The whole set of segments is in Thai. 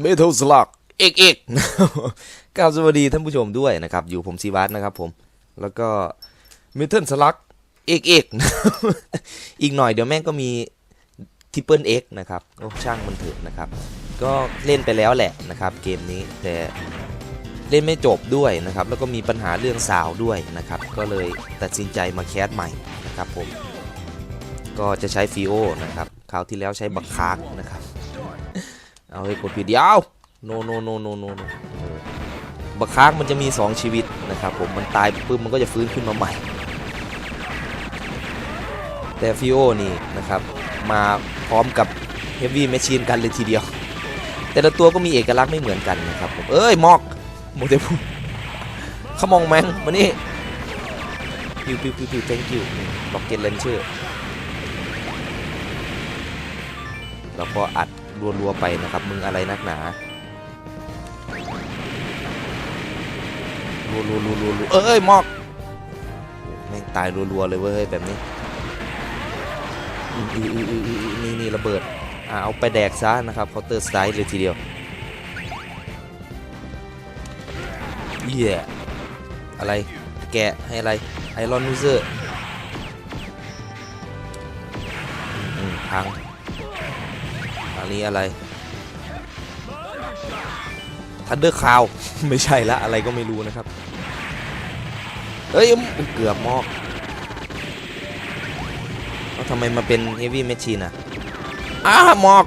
เมทัลสลักเอกเอกกราบสวัสดีท่านผู้ชมด้วยนะครับ อยู่ผมซีวัตนะครับผม แล้วก็เมทัลสลักเอกเอกอีกหน่อยเดี๋ยวแม่งก็มีทิปเปิลเอ็กนะครับ โอ้ช่างมันเถอะนะครับ ก็เล่นไปแล้วแหละนะครับ เกมนี้แต่เล่นไม่จบด้วยนะครับ แล้วก็มีปัญหาเรื่องสาวด้วยนะครับ ก็เลยตัดสินใจมาแคสใหม่นะครับผม ก็จะใช้ฟีโอนะครับ คราวที่แล้วใช้บักคาร์กนะครับ เอาให้กดผิดเดียวโนโนโนโนโนโนบักคาร์กมันจะมี 2 ชีวิตนะครับผมมันตายปุ๊บมันก็จะฟื้นขึ้นมาใหม่ แต่ฟิโอนี่นะครับมาพร้อมกับเฮฟวี่แมชชีนกันเลยทีเดียว แต่ละตัวก็มีเอกลักษณ์ไม่เหมือนกันนะครับผมเอ้ยมอกโมเดลขมองแมงมานี่ปิวปิวปิวปิว thank you ล็อกเก็ตเลนเชอร์แล้วก็อัด รัวๆไปนะครับ มึงอะไรนักหนารัวรัวรัวรัวเอ้ยมอกแม่งตายรัวๆเลยเว้ยแบบนี้นี่นี่ระเบิดอ่าเอาไปแดกซะนะครับเคาน์เตอร์สไตล์เลยทีเดียวเหี้ยอะไรแกะให้อะไรไอรอนนูเซอร์พัง อันนี้อะไรทันเดอร์คาว ไม่ใช่ละอะไรก็ไม่รู้นะครับ เอ้ยเกือบมอกแล้วทำไมมาเป็นเฮฟวี่แมชชีนอะอ้ามอก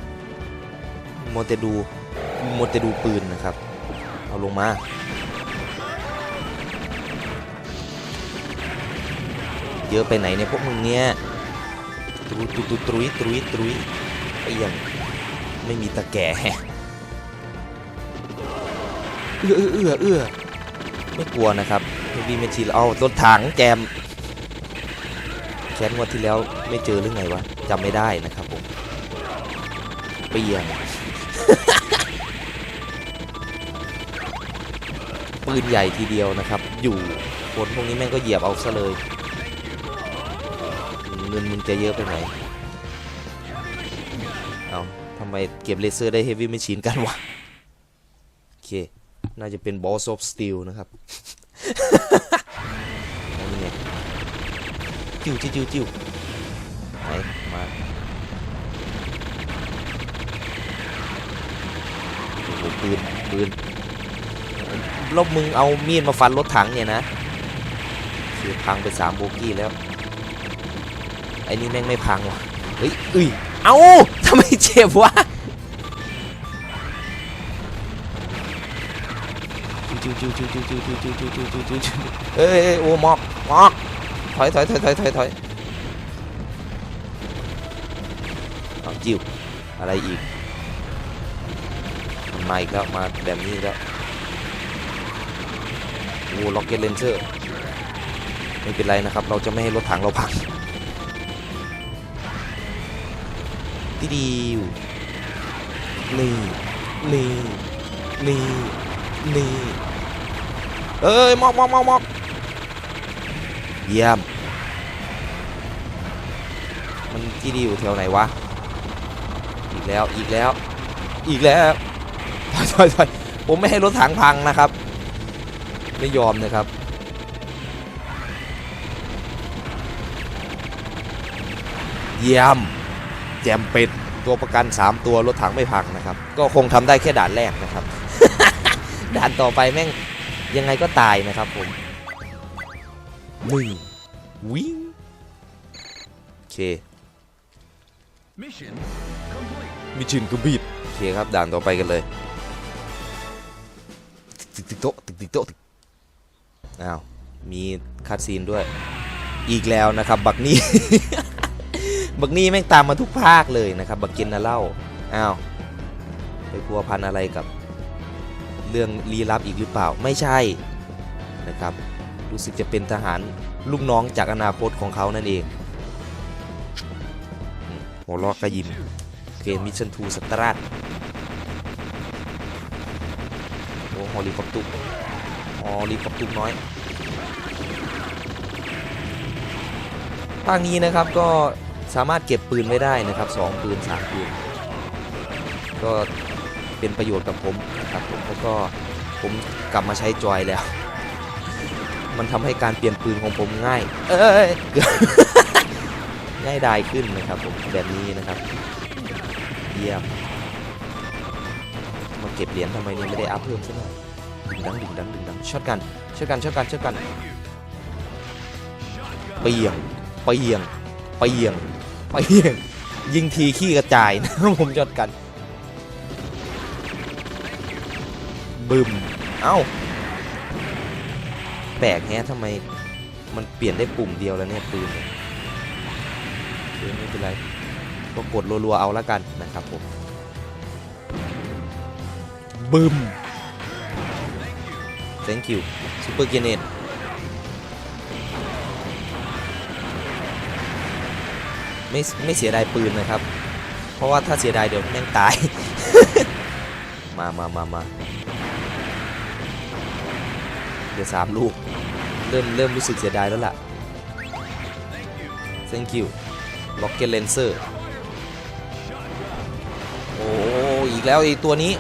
โมเตดูโมเตดูปืนนะครับ เอาลงมาเยอะไปไหนเนี่ยพวกมึงเนี่ยตรุยตรุยตรุยตรุยตรุยไอ้ยัง ไม่มีตะแก่เอื้อเอื้อเอื้อไม่กลัวนะครับเฮฟวี่แมชชีนเอารถถังแจมแค้นวันที่แล้วไม่เจอหรือไงวะจำไม่ได้นะครับผมเปียงปืนใหญ่ทีเดียวนะครับ อยู่คนพวกนี้แม่งก็เหยียบเอาซะเลย เงินมึงจะเยอะไปไหน ไมเก็บเลเซอร์ได้เฮฟวี่ไม่ชินกันวะโอเค น่าจะเป็นบอส of steel นะครับนี่ไงจิ้วจิ้วจิ้วจิ้วไหนมาโอ้โหปืนปืนแล้วมึงเอามีดมาฟันรถถังเนี่ยนะเสียพังไปสามโบกี้แล้ว ไอ้นี่แม่งไม่พังว่ะ เฮ้ยเอ้ย เอ้าำไมเจ็บวะเอ้ยโอ้หมอกหมอกถอยถอยถอยถอยถอยถอยเอาจิ้วอะไรอีกมัมาอีกแล้วมาแบบนี้แล้วโอ้ล็อกเก็ตเลนเซอร์ไม่เป็นไรนะครับ เราจะไม่ให้รถถังเราพัง ดีดีวนี่นี่นี่นี่เอ้ยมอกมอกมอกมอกเยี่ยม มันที่ดีอยู่แถวไหนวะ อีกแล้ว อีกแล้ว อีกแล้วถอยถอยถอยผมไม่ให้รถถังพังนะครับ ไม่ยอมนะครับ เยี่ยม แจมเป็ดตัวประกัน 3 ตัวรถถังไม่พังนะครับ ก็คงทำได้แค่ด่านแรกนะครับ ด่านต่อไปแม่งยังไงก็ตายนะครับผมนี่วิ่งโอเค Mission complete. มิชินกูบีดโอเคครับด่านต่อไปกันเลยติ๊กติ๊กโต๊ะติ๊กติ๊กโต๊ะติ๊กอ้าวมีคัดซีนด้วย อีกแล้วนะครับ บักนี่ บักนี่แม่งตามมาทุกภาคเลยนะครับ บักกินนะเล่าอ้าวไปพัวพันอะไรกับ เรื่องลี้ลับอีกหรือเปล่าไม่ใช่นะครับ รู้สึกจะเป็นทหารลูกน้องจากอนาคตของเขานั่นเองมหัวลอกกระยิมเกมมิชชั่นทูสตาร์ทโอ้ฮอลิคอปตุกฮอลิคอปตุกน้อยภาคนี้นะครับก็ สามารถเก็บปืนไว้ได้นะครับ2ปืน3ปืนก็เป็นประโยชน์กับผมนะครับผมแล้วก็ผมกลับมาใช้จอยแล้ว มันทำให้การเปลี่ยนปืนของผมง่าย เอ้ยง่ายดายขึ้นนะครับผมแบบนี้นะครับเยี่ยมมาเก็บเหรียญทำไมเนี่ยไม่ได้อัพเพิ่มซะหน่อยดึงดังดึงดังดึงดังช็อตกันช็อตกันช็อตกันช็อตกันเปียงเปียงเปียง เปียงยิงทีขี้กระจายนะผมช็อตกัน บึมเอ้า แปลกแฮะทำไมมันเปลี่ยนได้ปุ่มเดียวแล้วเนี่ยปืนไม่เป็นไร ก็กดรัวๆเอาแล้วกันนะครับผม บึม thank you super grenade ไม่ไม่เสียดายปืนนะครับ เพราะว่าถ้าเสียดายเดี๋ยวแม่งตาย มามามามาเดี๋ยวสามลูก เริ่มเริ่มรู้สึกเสียดายแล้วล่ะ thank you rocket lancer โอ้อีกแล้วไอีตัวนี้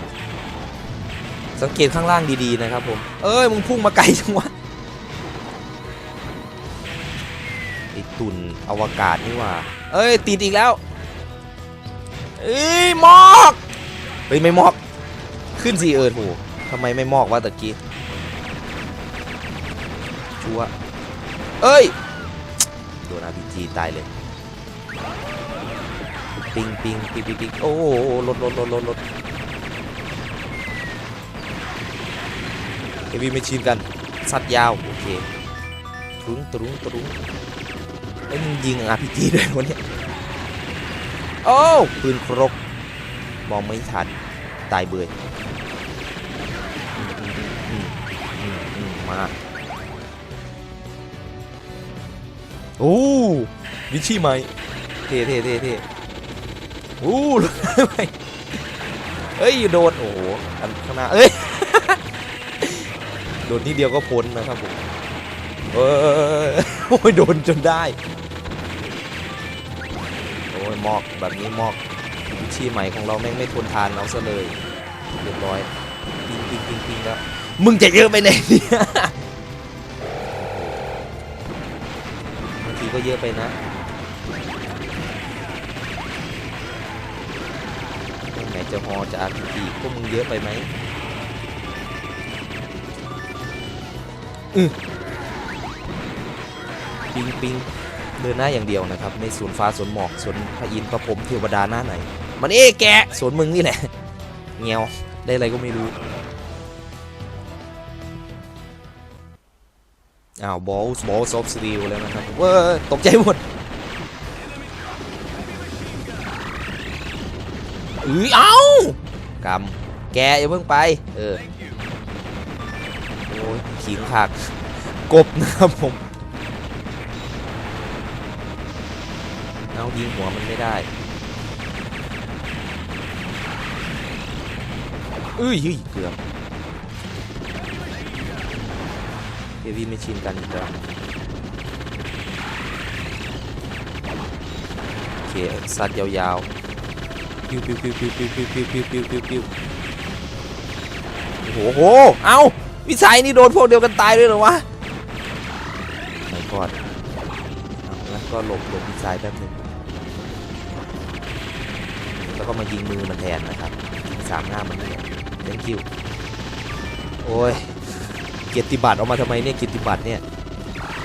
สังเกตข้างล่างดีๆนะครับผม เอ้ย มึงพุ่งมาไกลจังวะ ตุนอวกาศนี่ว่า เอ้ยติดอีกแล้วเอ้ยมอกเฮ้ยไม่มอกขึ้นสิเอิร์ดโหทำไมไม่มอกวะตะกี้ชัวเอ้ยโดนอาร์พีจีตายเลยปิงปิงปิงปิงปิงโอ้โหรถรถรถรถรถเฮฟวี่ไม่ชินกัน สัตว์ยาว โอเคตรุ้งตรุ้งตรุ้ง ไอ้ยมึงยิงอาร์พีจีด้วยวะเนี่ยโอ้ปืนครบมองไม่ทัน ตายเบื่อมา โอ้วิชี่ใหม่เท่เท่เท่เท่โอ้รถใหม่เฮ้ย โดน โอ้โหอันข้างหน้า เอ้ย โดนทีเดียวก็พ้นนะครับผมเออโอ้ย โดนจนได้ มอกแบบนี้หมอกวิธีใหม่ของเราแม่งไม่ทนทานเอาซะเลยเรียบร้อยปิงปิงปิงปิงแล้วมึงจะเยอะไปไหนเนี่ยบางทีก็เยอะไปนะไหนจะฮอจะอาร์พีพวกมึงเยอะไปไหมปิงปิง เดินหน้าอย่างเดียวนะครับไม่สวนฟ้าสวนหมอกสวนพระอินทร์พระพรหมเทวดาหน้าไหน มันเอ๊ะแกสวนมึงนี่แหละเงียวได้อะไรก็ไม่รู้อ้าวบอลบอลซอฟสตีลแล้วนะครับเว้ยตกใจหมดเอ้ยเอ้ากำแกอย่าเพิ่งไป เออ โอ้ยขิงขากกบนะครับผม เอายิงหัวมันไม่ได้เอ้ยเฮ้ยเกือบเฮวี่ไม่ชินกันอีกแล้วโอเคซัดยาวๆปิ้วปิ้วปิ้วปิ้วปิ้วปิ้วปิ้วปิ้วปิ้วปิ้วปิ้วโอ้โห เอ้าวิสัยนี่โดนพวกเดียวกันตายด้วยเหรอวะไม่กอดแล้วก็หลบหลบวิสัยแป๊บนึง แล้วก็มายิงมือมันแทนนะครับยิงสามหน้ามันเนี่แหละ thank you โอ้ยเกียรติบัตรออกมาทำไมเนี่ยเกียรติบัตรเนี่ย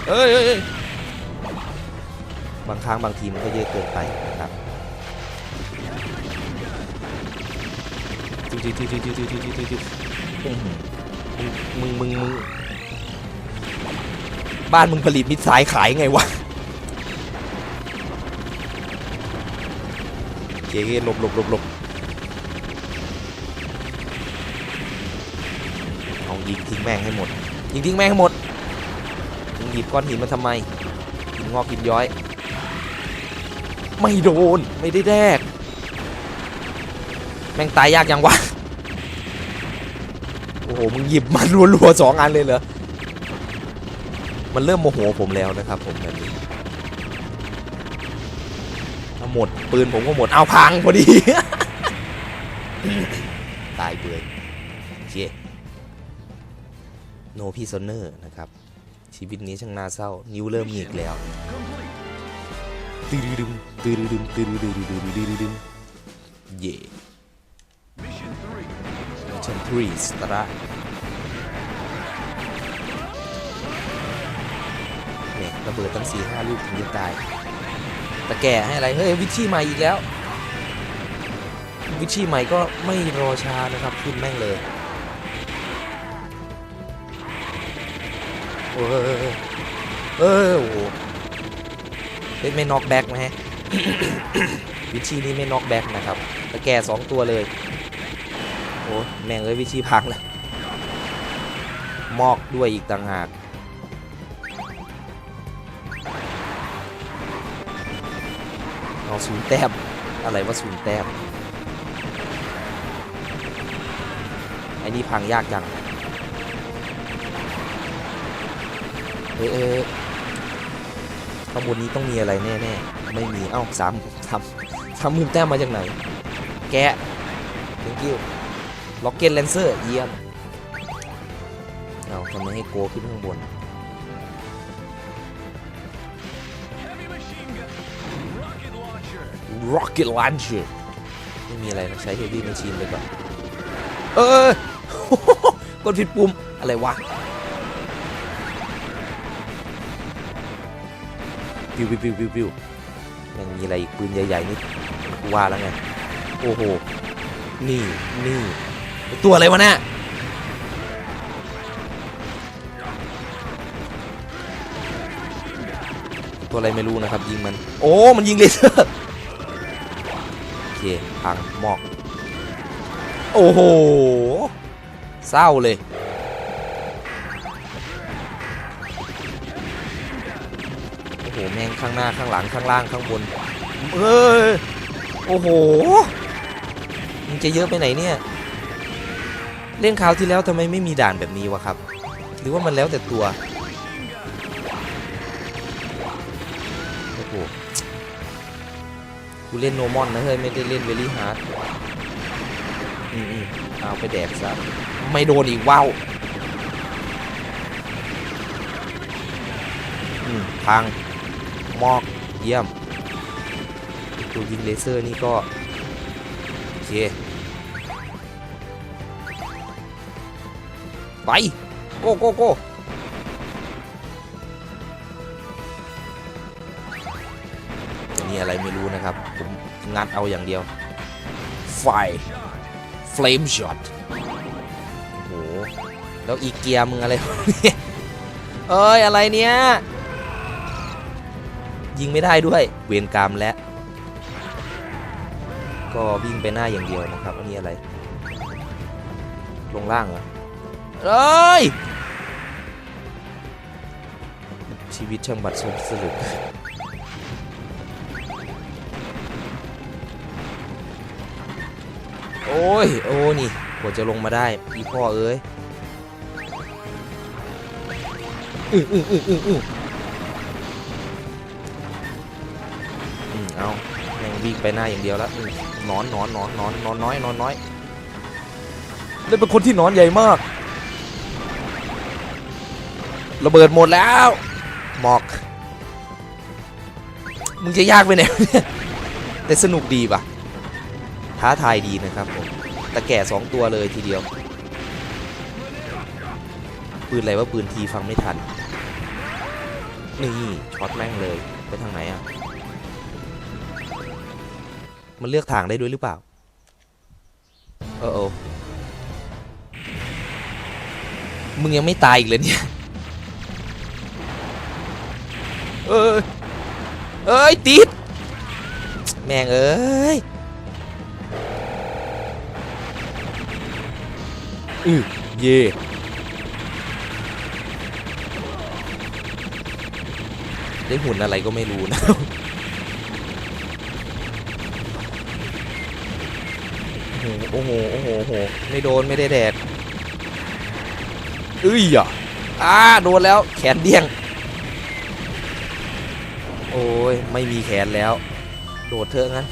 เอ้ยเอ้ยบางครั้งบางทีมันก็เยอะเกินไปนะครับจิ้วจิ้วจิ้วจิ้วจิ้วจิ้วจิ้วจิ้วจิ้วมึงมึงมึงมึงบ้านมึงผลิตมิตรสายขายไงวะ เก๋หลบหลบหลบหลบเอายิงทิ้งแม่งให้หมด ยิงทิ้งแม่งให้หมดมึงหยิบก้อนหินมาทำไมหินงอกหินย้อย ไม่โดนไม่ได้แดก แม่งตายยากยังวะโอ้โหมึงหยิบมารัวๆสองอันเลยเหรอมันเริ่มโมโหผมแล้วนะครับผมแบบนี้ หมด ปืนผมก็หมด เอาพังพอดี ตายเบื่อโอเคโนพี่ซอนเนอร์นะครับ ชีวิตนี้ช่างน่าเศร้า นิ้วเริ่มหงิกแล้วตื้อดึมตื้อดึมตื้อดึมตื้อดึมตื้อดึมเย่ Mission 3 start เนี่ยระเบิดตั้งสี่ห้าลูกถึงจะตาย แต่แก่ให้อะไร เฮ้ย วิชี่ใหม่อีกแล้ว วิชี่ใหม่ก็ไม่รอช้านะครับ ขึ้นแม่งเลยโอ้ยเออโอ้โหเฮ้ยไม่น็อกแบ็กนะฮะวิชี่นี่ไม่น็อกแบ็กนะครับต่แก่สองตัวเลยโอ้แม่งเอ้ยวิชี่พังเลยมอกด้วยอีกต่างหาก เอาศูนย์แต้มอะไรว่าศูนย์แต้มไอ้นี่พังยากจังเอ้ยเอ้ยข้างบนนี้ต้องมีอะไรแน่ๆไม่มี เอ้าสามทำทำหมื่นแต้มมาจากไหน แกะ thank you ล็อกเก็ตแลนเซอร์เยี่ยม เอาทำไมให้โกขึ้นข้างบน Rocket Launcher ไม่มีอะไรนะใช้ Heavy Machine ไปก่อนเออกดผิดปุ่ม อะไรวะปิวปิวปิวปิวปิวยังมีอะไรอีกปืนใหญ่ ๆ นี่กูว่าแล้วไง โอ้โห นี่นี่ตัวอะไรวะเนี่ยตัวอะไรไม่รู้นะครับ ยิงมัน โอ้ มันยิงเลเซอร์ พังหมอก โอ้โห เศร้าเลย โอ้โห แม่งข้างหน้าข้างหลังข้างล่างข้างบน เฮ้ย โอ้โหมันจะเยอะไปไหนเนี่ย เล่นคราวที่แล้วทำไมไม่มีด่านแบบนี้วะครับ หรือว่ามันแล้วแต่ตัว กูเล่นโนมอนนะเฮ้ยไม่ได้เล่นเวลี่ฮาร์ดอืมเอาไปแดกซะไม่โดนอีกว้าวอืมพังมอกเยี่ยมตัวยิงเลเซอร์นี่ก็ โอเค ไป โก้โก้โก้ งัดเอาอย่างเดียว ไฟ เฟลมช็อตโอ้โห แล้วอีเกียมึงอะไรเนี่ยเอ้ย อะไรเนี่ย ยิงไม่ได้ด้วย เวรกรรมและ ก็วิ่งไปหน้าอย่างเดียวนะครับ อันนี้อะไร ลงล่างเหรอเอ้ยชีวิตช่างบัดซบสรุป อ้ย โอ้นี่กว่าจะลงมาได้พี่พ่อเอ้ยอืออืออืออืออืออืมเอาแม่งวิ่งไปหน้าอย่างเดียวแล้วอืมนอนนอนนอนนอนนอนน้อยนอนน้อยเล่นเป็นคนที่นอนใหญ่มาก ระเบิดหมดแล้วหมอก มึงจะยากไปไหนวะเนี่ยแต่สนุกดีป่ะ ท้าทายดีนะครับผมต่แก่สองตัวเลยทีเดียว ปืนอะไรว่าปืนทีฟังไม่ทัน นี่ช็อตแม่งเลยไปทางไหนอะ มันเลือกทางได้ด้วยหรือเปล่า เออโอมึงยังไม่ตายอีกเลยเนี่ย เอ้ย เอ้ย ติด แม่งเอ้ย อือเย่ได้หุ่นอะไรก็ไม่รู้นะโอ้โห โอ้โห โอ้โห ไม่โดน ไม่ได้แดดเอ้ยอะอ่าโดนแล้ว แขนเดี้ยง โอ้ย ไม่มีแขนแล้ว โดดเถอะงั้น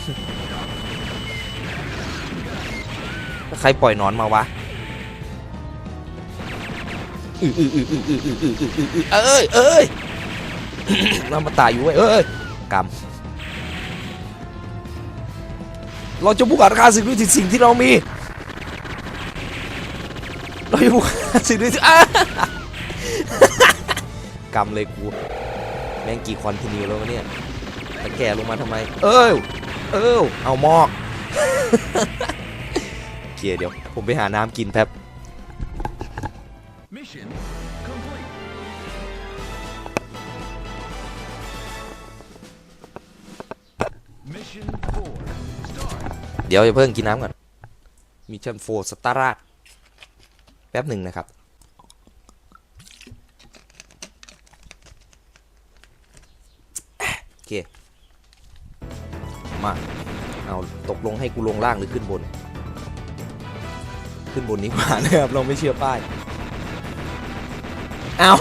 ขรปล่อยนอนมาวะ อืออืออืออืออืออืออืออืออืออือเอ้ยเอ้ยเรามาตายอยู่เว้ยเอ้ยกำเราจะบุกอาฆาตสิ่งด้วยสิ่งที่เรามี เราจะบุกอาฆาตสิ่งด้วยสิ่งอ้ากำเลยกูแม่งกี่คอนติเนียแล้วเนี่ยตะแก่ลงมาทำไม เอ้ยเอ้ยเอามอกโอเคเดี๋ยว ผมไปหาน้ำกินแป๊บ เดี๋ยวอย่าเพิ่งกินน้ำก่อนมิชชั่นโฟสตาร์ทแป๊บหนึ่งนะครับ โอเค มา เอาตกลงให้กูลงล่างหรือขึ้นบน ขึ้นบนนี้กว่านะครับ เราไม่เชื่อป้าย เอา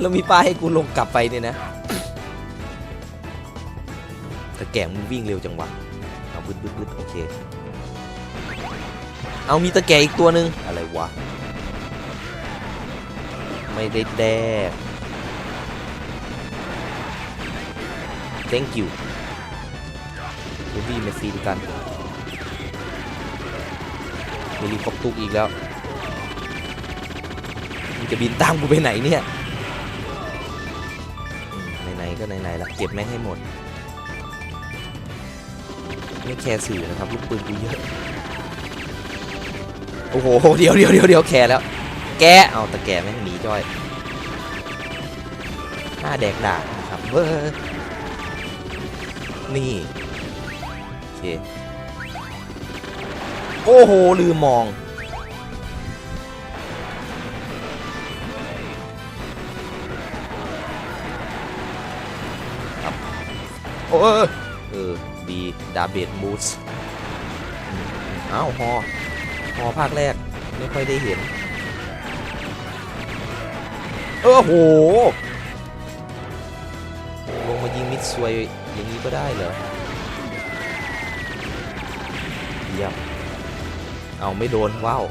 เรามีป้ายให้กูลงกลับไปเนี่ยนะ แต่แก่มึงวิ่งเร็วจังวะ เอาบึดบึดบึดโอเค เอามีตะแกรงอีกตัวหนึ่งอะไรวะ ไม่ได้แดก thank you เดี๋ยวพี่มาซีนกันเฮลิคอปตุกอีกแล้วมึงจะบินตามกูไปไหนเนี่ยไหนๆก็ไหนๆละเก็บแม่งให้หมด ไม่แคร์สื่อนะครับลูกปืนกูเยอะโอ้โหเดี๋ยวเดี๋ยวเดี๋ยวเดี๋ยวแคร์แล้ว แกเอาแต่แกะแม่งหนีจ้อยหน้าแดกด่านะครับเว้ยนี่โอเคโอ้โหลืมมองโอ้ ดีดาเบดมูสอ้าวฮอฮอภาคแรก ไม่ค่อยได้เห็น เออโห ลงมายิงมิดซวยอย่างนี้ก็ได้เหรอเยี่ยมเอาไม่โดนว้าว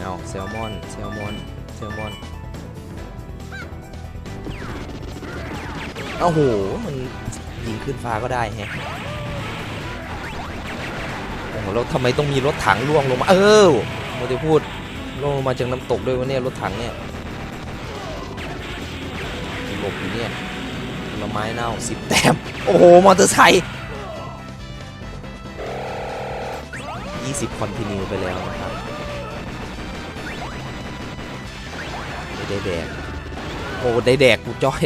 เอาแซลมอนแซลมอนแซลมอน โอ้โห มันยิงขึ้นฟ้าก็ได้แฮะโอ้โหแล้วทำไมต้องมีรถถังล่วงลงมา เออโมเดพูดล่วงลงมาจากน้ำตกด้วยวะเนี่ยรถถังเนี่ยหลบอยู่เนี่ยผลไม้เน่าสิบแต้ม โอ้โห มอเตอร์ไซค์ยี่สิบคอนติเนียไปแล้วนะครับ ไม่ได้แดก โอ้ ได้แดกกูจ้อย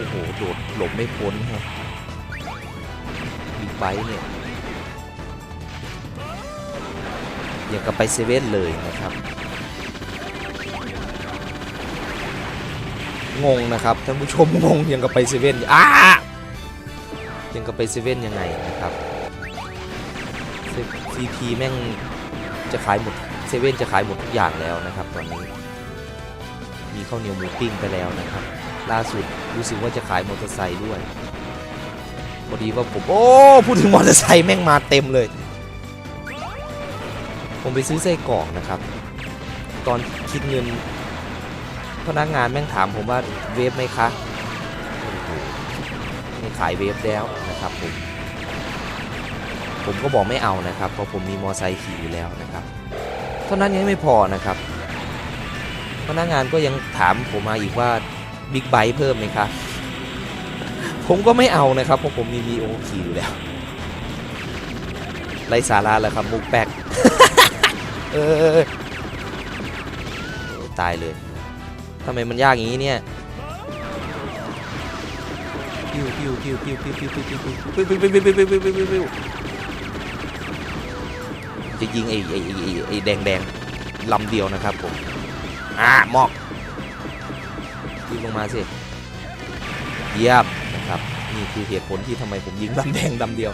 อ้โห โดดหลบไม่พ้นฮะบิ๊กไบค์เนี่ยยังกับไปเซเว่นเลยนะครับ งงนะครับท่านผู้ชมงงยังกับไปเซเว่นอ้ายังกับไปเซเว่นยังไงนะครับซีพีแม่งจะขายหมดเซเว่นจะขายหมดทุกอย่างแล้วนะครับตอนนี้ มีข้าวเหนียวหมูปิ้งไปแล้วนะครับ ล่าสุดรู้สึกว่าจะขายมอเตอร์ไซค์ด้วยพอดีว่าผมโอ้พูดถึงมอเตอร์ไซค์แม่งมาเต็มเลย ผมไปซื้อไส้กรอกนะครับ ตอนคิดเงินพนักงานแม่งถามผมว่าเวฟไหมคะไม่ขายเวฟแล้วนะครับผมผมก็บอกไม่เอานะครับเพราะผมมีมอเตอร์ไซค์ขี่อยู่แล้วนะครับเท่านั้นยังไม่พอนะครับพนักงานก็ยังถามผมมาอีกว่า บิ๊กไบค์เพิ่มไหมคะผมก็ไม่เอานะครับเพราะผมมีมีโอขี่อยู่แล้วไรสาระแล้วครับมุกแปกเออตายเลยทำไมมันยากอย่างนี้เนี่ยปิ้วปิ้วปิ้วปิ้วปิ้วปิ้วปิ้วปิ้วปิ้วปิ้วปิ้วปิ้วปิ้วปิ้วปิ้วปิ้วปิ้วจะยิงไอ้ไอ้ไอ้ไอ้แดงแดงลำเดียวนะครับผมอ่าหมอก ลงมาสิเยียบนะครับนี่คือเหตุผลที่ทำไมผมยิงลำแดงลำเดียว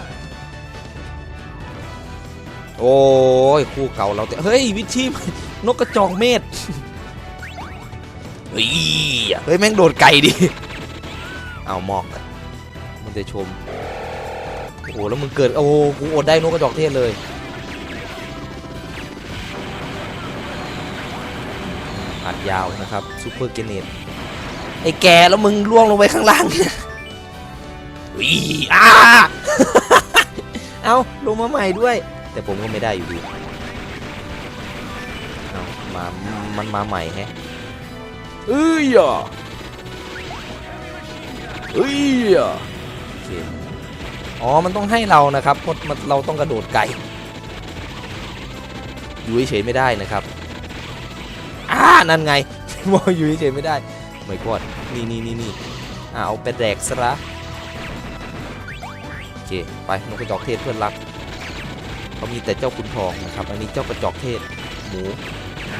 โอ้ยคู่เก่าเราแต่เฮ้ยวิชีพนกกระจอกเมฆเฮ้ยเฮ้ยแม่งโดดไกลดิเอาหมอกมันจะชมโอ้โหแล้วมึงเกิดโอ้กูอดได้นกกระจอกเทศเลยอัดยาวนะครับซูเปอร์เกเนต ไอ้แกแล้วมึงล่วงลงไปข้างล่างเนี่ยวีอ้าเอาลงมาใหม่ด้วย แต่ผมก็ไม่ได้อยู่ดีเอามา มันมาใหม่แฮะเอ้ยอะเอ้ยอะโอเคอ๋อ มันต้องให้เรานะครับเพราะมันเราต้องกระโดดไกลอยู่เฉยๆไม่ได้นะครับอ่านั่นไงมองอยู่เฉยๆไม่ได้ไม่กอด นี่นี่นี่นี่อ่าเอาไปแดกซะละโอเคไปนกกระจอกเทศเพื่อนรักเขามีแต่เจ้าคุณทองนะครับอันนี้เจ้ากระจอกเทศหมู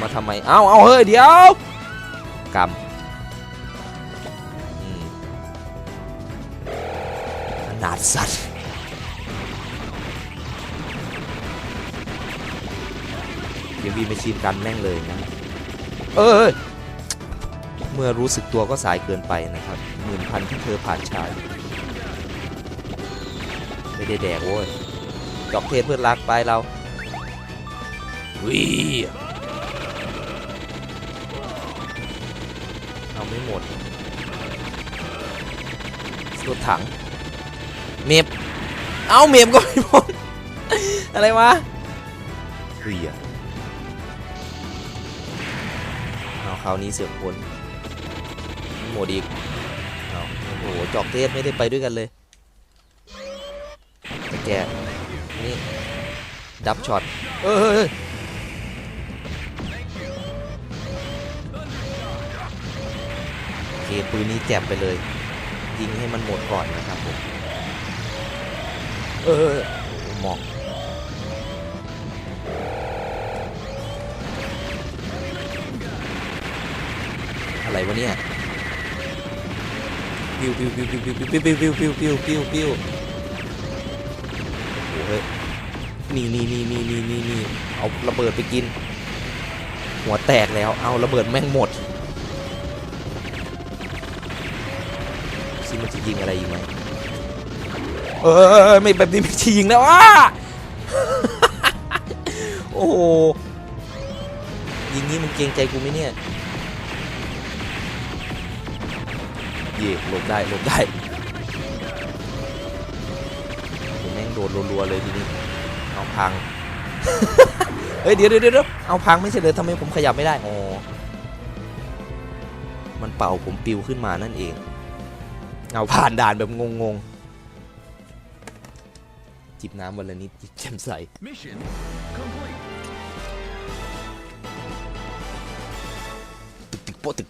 มาทำไมเอาเอาเฮ้ยเดี๋ยวกำอืมนาดสัตว์เดี๋ยววีมาชีนกันแม่งเลยนะเออ เมื่อรู้สึกตัวก็สายเกินไปนะครับหมื่นพันที่เธอผ่านชายไม่ได้แดกโว้ยจอกเทศเพื่อนรักไปเราวิเอาไม่หมดรถถัง เมฟเอาเมฟก็ไม่หมด อะไรวะเฮียเอาคราวนี้เสือกคน หมดอีกเอาโอ้โหจอกเทศไม่ได้ไปด้วยกันเลยแต่แกนี่ดับช็อตเออเฮ้ยเฮ้ยโอเคปืนนี้แจบไปเลย ยิงให้มันหมดก่อนนะครับผมเออหมอกอะไรวะเนี่ย ปิวปิวปิวปิวปิวปิวปิวปิวปิวปิวปิวปิวโอ้โหเฮ้ยนี่นี่นี่นี่นี่นี่นี่เอาระเบิดไปกิน หัวแตกแล้วเอาระเบิดแม่งหมดซิมันจะยิงอะไรอีกไหมเออไม่แบบนี้ไม่ใช่ยิงแล้วอ้าโอ้โหยิงนี้มึงเกรงใจกูไหมเนี่ย เย่หลบได้หลบได้ผมแม่งโดดรัวๆเลยทีนี้เอาพังเฮ้ยเดี๋ยวเดี๋ยวเดี๋ยวเอาพังไม่ใช่เลยทำไมผมขยับไม่ได้อ๋อมันเป่าผมปิวขึ้นมานั่นเอง เอาผ่านด่านแบบงงๆ จิบน้ำวันละนิดจิบแจ่มใส Mission complete. ตึกตึกโปะตึก